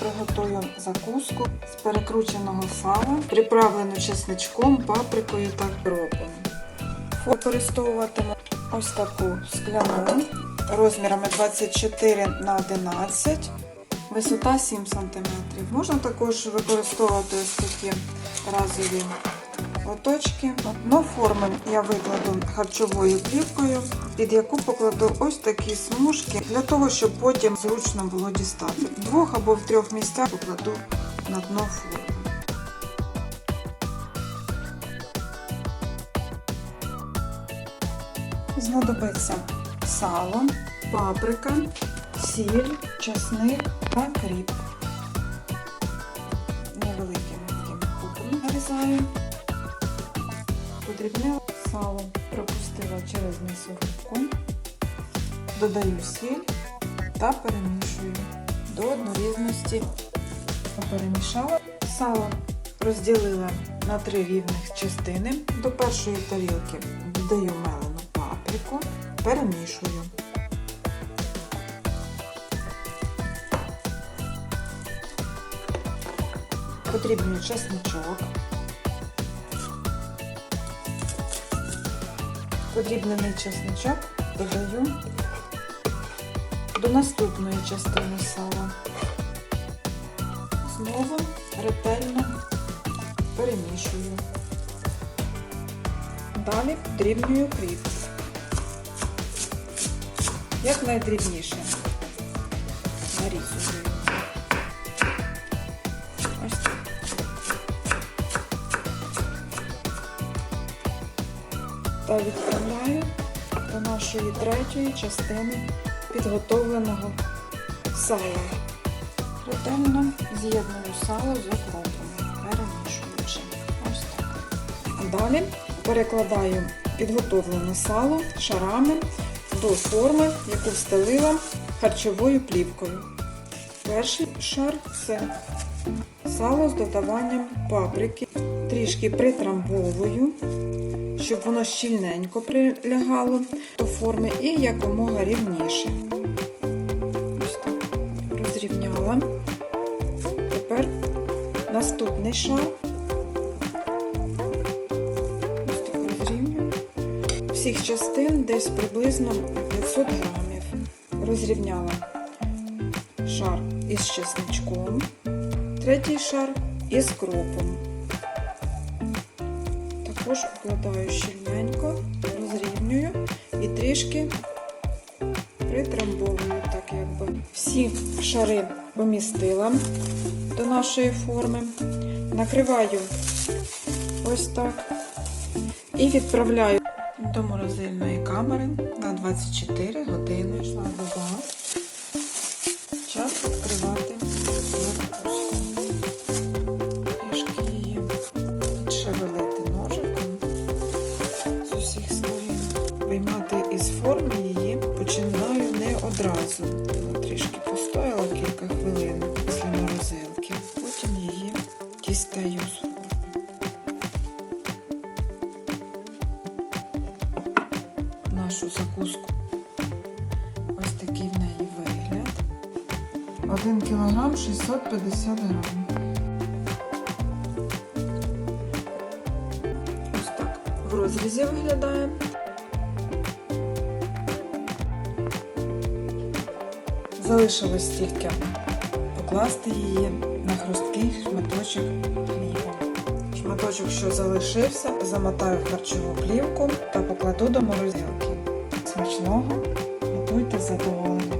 Приготую закуску з перекрученого сала, приправлену чесничком, паприкою та кропом. Використовуватиму ось таку скляну розмірами 24 на 11, висота 7 см. Можна також використовувати ось такі разові лоточки. Дно форми я викладу харчовою плівкою, під яку покладу ось такі смужки, для того, щоб потім зручно було дістати. В двох або в трьох місцях покладу на дно форми. Знадобиться сало, паприка, сіль, часник та кріп. Невеликими такими кубками нарізаю. Подрібнила сало, пропустила через м'ясорубку, додаю сіль та перемішую до однорідності. Перемішала сало, розділила на три рівних частини. До першої тарілки додаю мелену паприку, перемішую. Потрібний чесничок. Подрібнений чесничок додаю до наступної частини сала. Знову ретельно перемішую. Далі дрібнюю кріп. Як найдрібніше нарізую. Та відправляю до нашої третьої частини підготовленого сала. Ретельно з'єдную сало з окропом, перемішуючи. Ось так. Далі перекладаю підготовлене сало шарами до форми, яку встелила харчовою плівкою. Перший шар це сало з додаванням паприки, трішки притрамбовую щоб воно щільненько прилягало до форми і якомога рівніше. Ось так розрівняла. Тепер наступний шар. Ось так розрівнюю. Всіх частин десь приблизно 500 грамів. Розрівняла шар із чесничком, третій шар із кропом. Також укладаю щільненько, розрівнюю і трішки притрамбовую, так якби. Всі шари помістила до нашої форми, накриваю ось так і відправляю до морозильної камери на 24 години. Йшла доба. Час одразу. Вона трішки постояла кілька хвилин після морозилки. Потім її дістаю. Нашу закуску. Ось такий в неї вигляд. 1 кілограм 650 грамів. Ось так в розрізі виглядає. Залишилось тільки покласти її на хрусткий шматочок хліба. Шматочок, що залишився, замотаю в харчову плівку та покладу до морозилки. Смачного, готуйте задоволення.